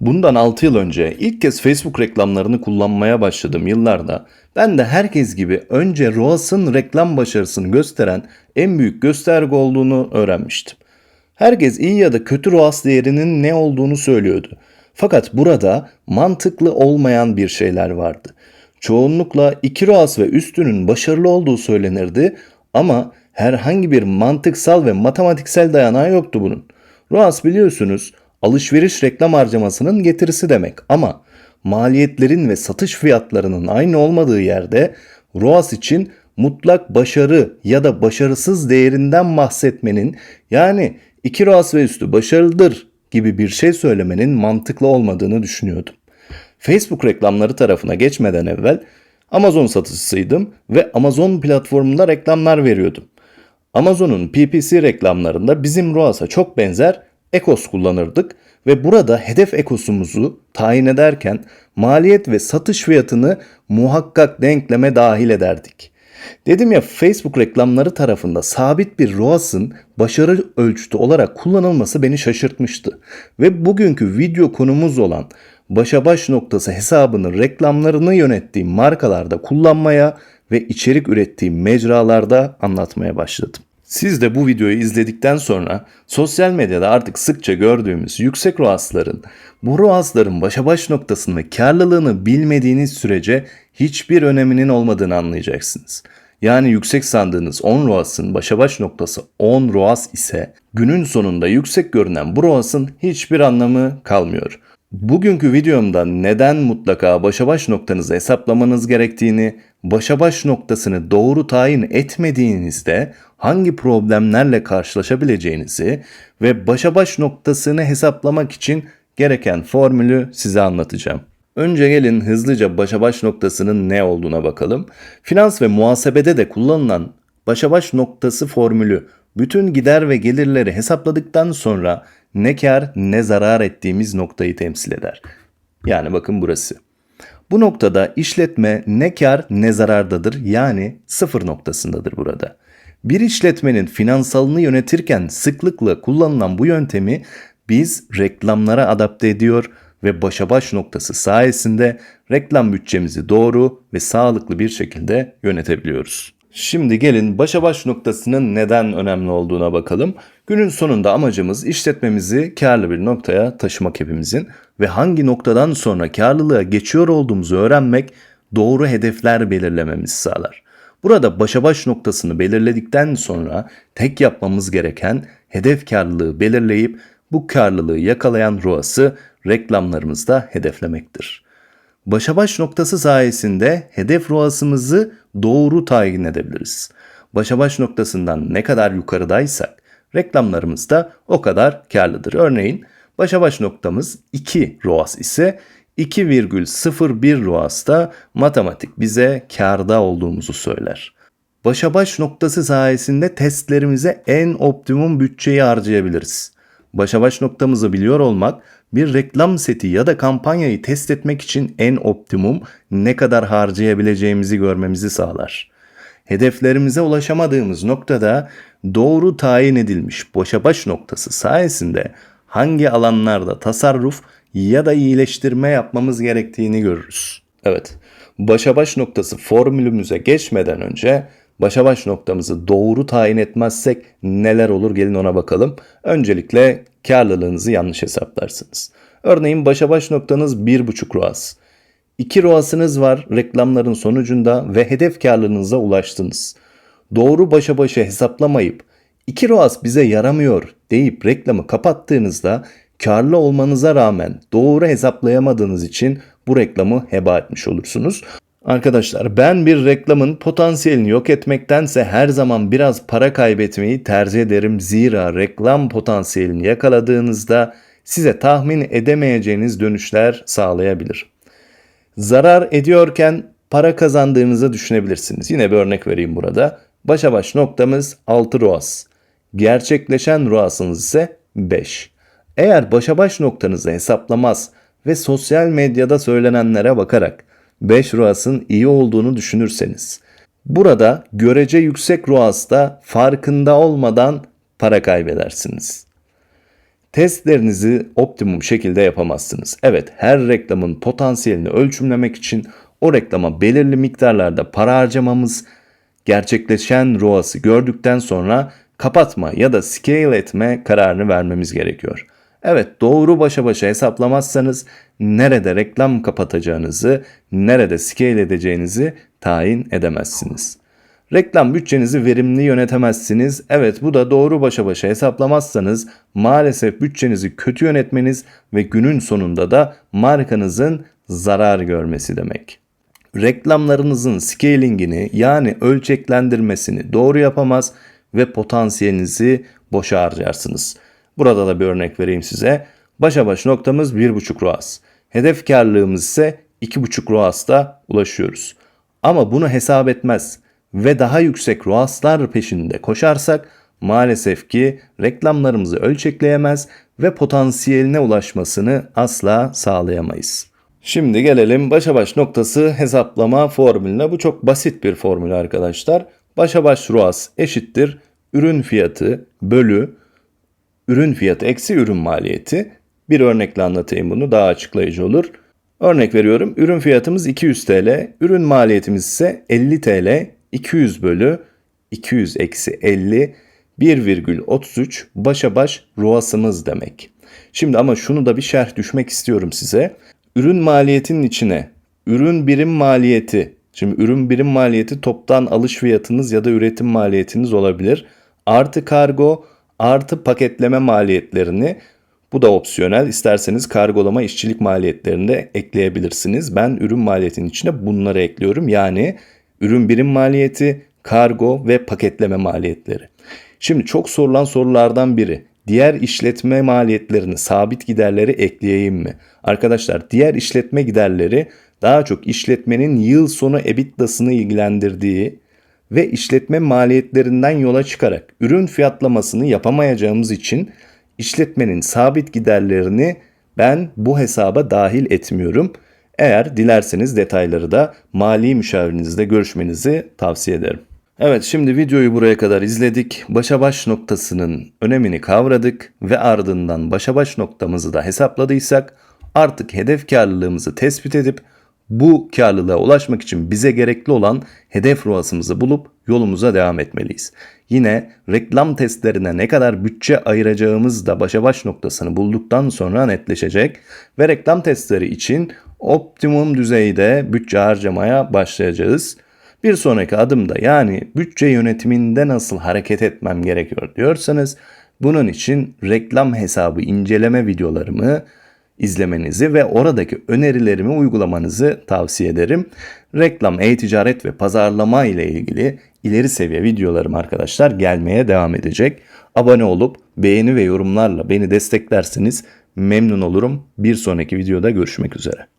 Bundan 6 yıl önce ilk kez Facebook reklamlarını kullanmaya başladığım yıllarda ben de herkes gibi önce ROAS'ın reklam başarısını gösteren en büyük gösterge olduğunu öğrenmiştim. Herkes iyi ya da kötü ROAS değerinin ne olduğunu söylüyordu. Fakat burada mantıklı olmayan bir şeyler vardı. Çoğunlukla 2 ROAS ve üstünün başarılı olduğu söylenirdi ama herhangi bir mantıksal ve matematiksel dayanağı yoktu bunun. ROAS biliyorsunuz alışveriş reklam harcamasının getirisi demek ama maliyetlerin ve satış fiyatlarının aynı olmadığı yerde ROAS için mutlak başarı ya da başarısız değerinden bahsetmenin yani 2 ROAS ve üstü başarılıdır gibi bir şey söylemenin mantıklı olmadığını düşünüyordum. Facebook reklamları tarafına geçmeden evvel Amazon satıcısıydım ve Amazon platformunda reklamlar veriyordum. Amazon'un PPC reklamlarında bizim ROAS'a çok benzer ekos kullanırdık ve burada hedef ekosumuzu tayin ederken maliyet ve satış fiyatını muhakkak denkleme dahil ederdik. Dedim ya Facebook reklamları tarafında sabit bir ROAS'ın başarı ölçütü olarak kullanılması beni şaşırtmıştı. Ve bugünkü video konumuz olan başa baş noktası hesabının reklamlarını yönettiğim markalarda kullanmaya ve içerik ürettiğim mecralarda anlatmaya başladım. Siz de bu videoyu izledikten sonra sosyal medyada artık sıkça gördüğümüz yüksek ROAS'ların bu ROAS'ların başa baş noktasını ve karlılığını bilmediğiniz sürece hiçbir öneminin olmadığını anlayacaksınız. Yani yüksek sandığınız 10 ROAS'ın başa baş noktası 10 ROAS ise günün sonunda yüksek görünen bu ROAS'ın hiçbir anlamı kalmıyor. Bugünkü videomda neden mutlaka başa baş noktanızı hesaplamanız gerektiğini, başa baş noktasını doğru tayin etmediğinizde hangi problemlerle karşılaşabileceğinizi ve başa baş noktasını hesaplamak için gereken formülü size anlatacağım. Önce gelin hızlıca başa baş noktasının ne olduğuna bakalım. Finans ve muhasebede de kullanılan başa baş noktası formülü bütün gider ve gelirleri hesapladıktan sonra ne kar ne zarar ettiğimiz noktayı temsil eder. Yani bakın burası. Bu noktada işletme ne kar ne zarardadır yani sıfır noktasındadır burada. Bir işletmenin finansalını yönetirken sıklıkla kullanılan bu yöntemi biz reklamlara adapte ediyor ve başa baş noktası sayesinde reklam bütçemizi doğru ve sağlıklı bir şekilde yönetebiliyoruz. Şimdi gelin başa baş noktasının neden önemli olduğuna bakalım. Günün sonunda amacımız işletmemizi karlı bir noktaya taşımak hepimizin ve hangi noktadan sonra karlılığa geçiyor olduğumuzu öğrenmek doğru hedefler belirlememizi sağlar. Burada başa baş noktasını belirledikten sonra tek yapmamız gereken hedef karlılığı belirleyip bu karlılığı yakalayan ROAS'ı reklamlarımızda hedeflemektir. Başa baş noktası sayesinde hedef ROAS'ımızı doğru tayin edebiliriz. Başa baş noktasından ne kadar yukarıdaysak reklamlarımız da o kadar karlıdır. Örneğin başa baş noktamız 2 ROAS ise 2,01 ROAS'ta matematik bize karda olduğumuzu söyler. Başa baş noktası sayesinde testlerimize en optimum bütçeyi harcayabiliriz. Başa baş noktamızı biliyor olmak bir reklam seti ya da kampanyayı test etmek için en optimum ne kadar harcayabileceğimizi görmemizi sağlar. Hedeflerimize ulaşamadığımız noktada doğru tayin edilmiş boşa baş noktası sayesinde hangi alanlarda tasarruf ya da iyileştirme yapmamız gerektiğini görürüz. Evet, başa baş noktası formülümüze geçmeden önce başa baş noktamızı doğru tayin etmezsek neler olur gelin ona bakalım. Öncelikle karlılığınızı yanlış hesaplarsınız. Örneğin başa baş noktanız 1,5 ROAS. 2 ROAS'ınız var reklamların sonucunda ve hedef karlılığınıza ulaştınız. Doğru başa başa hesaplamayıp 2 ROAS bize yaramıyor deyip reklamı kapattığınızda karlı olmanıza rağmen doğru hesaplayamadığınız için bu reklamı heba etmiş olursunuz. Arkadaşlar ben bir reklamın potansiyelini yok etmektense her zaman biraz para kaybetmeyi tercih ederim. Zira reklam potansiyelini yakaladığınızda size tahmin edemeyeceğiniz dönüşler sağlayabilir. Zarar ediyorken para kazandığınızı düşünebilirsiniz. Yine bir örnek vereyim burada. Başa baş noktamız 6 ROAS. Gerçekleşen ROAS'ınız ise 5. Eğer başa baş noktanızı hesaplamaz ve sosyal medyada söylenenlere bakarak 5 ROAS'ın iyi olduğunu düşünürseniz burada görece yüksek ROAS'ta farkında olmadan para kaybedersiniz. Testlerinizi optimum şekilde yapamazsınız. Evet her reklamın potansiyelini ölçümlemek için o reklama belirli miktarlarda para harcamamız, gerçekleşen ROAS'ı gördükten sonra kapatma ya da scale etme kararını vermemiz gerekiyor. Evet doğru başa başa hesaplamazsanız nerede reklam kapatacağınızı, nerede scale edeceğinizi tayin edemezsiniz. Reklam bütçenizi verimli yönetemezsiniz. Evet bu da doğru başa başa hesaplamazsanız maalesef bütçenizi kötü yönetmeniz ve günün sonunda da markanızın zarar görmesi demek. Reklamlarınızın scalingini yani ölçeklendirmesini doğru yapamaz ve potansiyelinizi boşa harcarsınız. Burada da bir örnek vereyim size. Başa baş noktamız 1.5 ROAS. Hedef karlılığımız ise 2.5 ROAS'ta ulaşıyoruz. Ama bunu hesap etmez ve daha yüksek ROAS'lar peşinde koşarsak maalesef ki reklamlarımızı ölçekleyemez ve potansiyeline ulaşmasını asla sağlayamayız. Şimdi gelelim başa baş noktası hesaplama formülüne. Bu çok basit bir formül arkadaşlar. Başa baş ROAS eşittir ürün fiyatı bölü ürün fiyatı eksi ürün maliyeti. Bir örnekle anlatayım bunu daha açıklayıcı olur. Örnek veriyorum ürün fiyatımız 200 TL, ürün maliyetimiz ise 50 TL, 200 bölü 200 eksi 50 1,33 başa baş ROAS'ımız demek. Şimdi ama şunu da bir şerh düşmek istiyorum size. Ürün maliyetinin içine ürün birim maliyeti, şimdi ürün birim maliyeti toptan alış fiyatınız ya da üretim maliyetiniz olabilir. Artı kargo, artı paketleme maliyetlerini bu da opsiyonel. İsterseniz kargolama işçilik maliyetlerini de ekleyebilirsiniz. Ben ürün maliyetinin içine bunları ekliyorum. Yani ürün birim maliyeti, kargo ve paketleme maliyetleri. Şimdi çok sorulan sorulardan biri. Diğer işletme maliyetlerini, sabit giderleri ekleyeyim mi? Arkadaşlar diğer işletme giderleri daha çok işletmenin yıl sonu EBITDA'sını ilgilendirdiği ve işletme maliyetlerinden yola çıkarak ürün fiyatlamasını yapamayacağımız için işletmenin sabit giderlerini ben bu hesaba dahil etmiyorum. Eğer dilerseniz detayları da mali müşavirinizle görüşmenizi tavsiye ederim. Evet şimdi videoyu buraya kadar izledik. Başa baş noktasının önemini kavradık ve ardından başa baş noktamızı da hesapladıysak artık hedef karlılığımızı tespit edip bu karlılığa ulaşmak için bize gerekli olan hedef ROAS'ımızı bulup yolumuza devam etmeliyiz. Yine reklam testlerine ne kadar bütçe ayıracağımız da başa baş noktasını bulduktan sonra netleşecek ve reklam testleri için optimum düzeyde bütçe harcamaya başlayacağız. Bir sonraki adımda yani bütçe yönetiminde nasıl hareket etmem gerekiyor diyorsanız bunun için reklam hesabı inceleme videolarımı izlemenizi ve oradaki önerilerimi uygulamanızı tavsiye ederim. Reklam, e-ticaret ve pazarlama ile ilgili ileri seviye videolarım arkadaşlar gelmeye devam edecek. Abone olup beğeni ve yorumlarla beni desteklerseniz memnun olurum. Bir sonraki videoda görüşmek üzere.